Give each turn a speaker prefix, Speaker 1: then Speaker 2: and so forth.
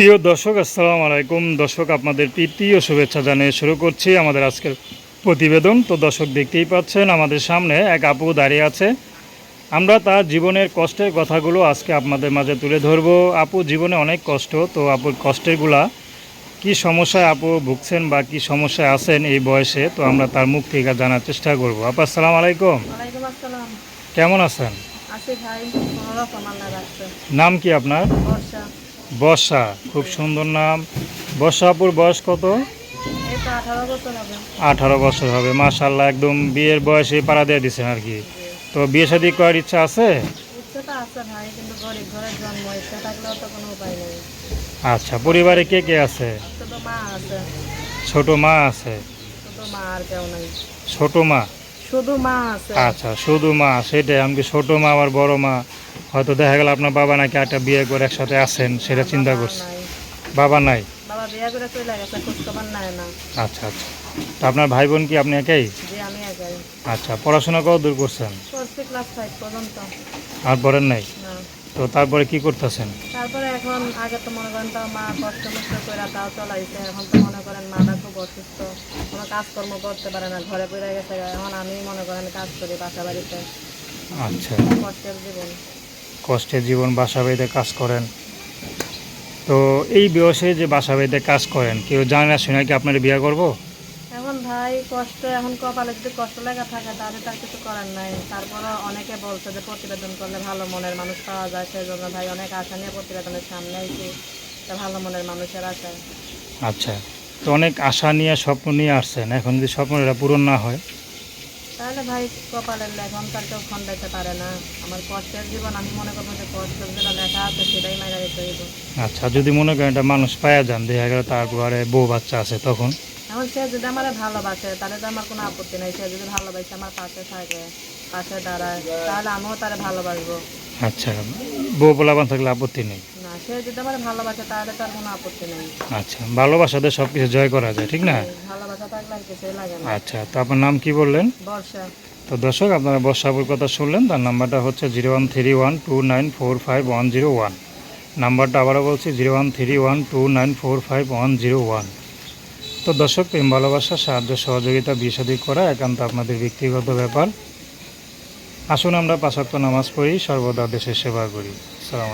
Speaker 1: প্রিয় দর্শক আসসালামু আলাইকুম। দর্শক আপনাদের প্রীতি ও শুভেচ্ছা জানিয়ে শুরু করছি আমাদের আজকের প্রতিবেদন। তো দর্শক দেখতেই পাচ্ছেন আমাদের সামনে এক আপু দাঁড়িয়ে আছে। আমরা তার জীবনের কষ্টের কথাগুলো আজকে আপনাদের মাঝে তুলে ধরবো। আপু জীবনে অনেক কষ্ট তো আপুর কষ্টেরগুলা কি সমস্যায় আপু ভুগছেন বা কি সমস্যায় আছেন এই বয়সে তো আমরা তার মুখ থেকে জানার চেষ্টা করব। আপু আসসালামু আলাইকুম। কেমন আছেন? নাম কি আপনার?
Speaker 2: বর্ষা
Speaker 1: খুব সুন্দর নাম। বর্ষাপুর বয়স কত?
Speaker 2: আঠারো বছর হবে।
Speaker 1: মাশাল্লাহ একদম বিয়ের বয়সে পাড়া দিয়ে দিচ্ছেন আর কি। তো বিয়ে শাদী করার ইচ্ছা আছে? আচ্ছা পরিবারে কে কে আছে? ছোট মা আছে। ছোট মা
Speaker 2: শুধু মা আছে।
Speaker 1: আচ্ছা শুধু মা সেটাই আমি ছোট মা আবার বড় মা। হয়তো দেখা গেল আপনার বাবা নাকি একটা বিয়ে করে একসাথে আছেন সেটা চিন্তা করছে। বাবা নাই?
Speaker 2: বাবা বিয়ে করে চলে গেছে খোঁজখবর নেয় না।
Speaker 1: আচ্ছা আচ্ছা। তো আপনার ভাই বোন কি আপনি একাই?
Speaker 2: যে আমি একাই।
Speaker 1: আচ্ছা পড়াশোনা কত দূর করছেন?
Speaker 2: করছি ক্লাস ফাইভ পর্যন্ত।
Speaker 1: আর পড়েন নাই?
Speaker 2: না।
Speaker 1: তো তারপরে কি করতেছেন?
Speaker 2: তারপরে এখন আগে তো মনে করেন মা কষ্ট মষ্ট করে তাও চলাইছে এখন তো মনে করেন মাটা খুব অসুস্থ কোনো কাজকর্ম করতে পারে না ঘরে পড়ে গেছে এখন আমি মনে করেন কাজ করি বাসা বাড়িতে।
Speaker 1: আচ্ছা।
Speaker 2: কষ্টের জীবন।
Speaker 1: কষ্টের জীবন বাসা বাড়িতে কাজ করেন। তো এই বয়সে যে বাসা বাড়িতে কাজ করেন কেউ জানে না শুনে কি আপনার বিয়ে করব?
Speaker 2: এখন ভাই কষ্ট এখন কপালে যদি কষ্ট লেগে থাকে তাহলে তার কিছু করার নাই। তারপরে অনেকে বলছে যে প্রতিবেদন করলে ভালো মনের মানুষ পাওয়া যায় সেই জন্য ভাই অনেক আশা নিয়ে প্রতিবেদনের সামনে ভালো মনের মানুষের
Speaker 1: আচ্ছা তো অনেক আশা নিয়ে স্বপ্ন নিয়ে আসছেন। এখন যদি স্বপ্নটা পূরণ না হয়
Speaker 2: তাহলে ভাই কপালের লেখন তার কেউ খন্ডাইতে পারে না। আমার কষ্টের জীবন আমি মনে করব যে কষ্টের যেটা লেখা আছে সেটাই মাইরা দিতে হইব।
Speaker 1: আচ্ছা যদি মনে করেন একটা মানুষ পায়া যান দেখা গেল তারপরে বউ বাচ্চা আছে তখন?
Speaker 2: এখন সে যদি আমার ভালোবাসে তাহলে তো আমার কোনো আপত্তি নাই। সে যদি ভালোবাসে আমার পাশে থাকে পাশে দাঁড়ায় তাহলে আমিও তারে ভালোবাসবো।
Speaker 1: আচ্ছা বউ পোলাপান থাকলে আপত্তি নেই?
Speaker 2: না সে যদি আমার ভালোবাসে তাহলে তার কোনো আপত্তি নেই।
Speaker 1: আচ্ছা ভালোবাসাতে সব কিছু জয় করা যায় ঠিক না?
Speaker 2: থাকলে আর কিছুই লাগে না।
Speaker 1: আচ্ছা তো আপনার নাম কি বললেন?
Speaker 2: বর্ষা।
Speaker 1: তো দর্শক আপনারা বর্ষাপুর কথা শুনলেন তার নাম্বারটা হচ্ছে zero one three one two nine four five one zero one. নাম্বারটা আবারও বলছি zero one three one two nine four five one zero one. তো দর্শক প্রেম ভালোবাসা সাহায্য সহযোগিতা বিষাদি করা একান্ত আপনাদের ব্যক্তিগত ব্যাপার। আসুন আমরা পাঁচাত্ত নামাজ পড়ি সর্বদা দেশের সেবা করি। সালাম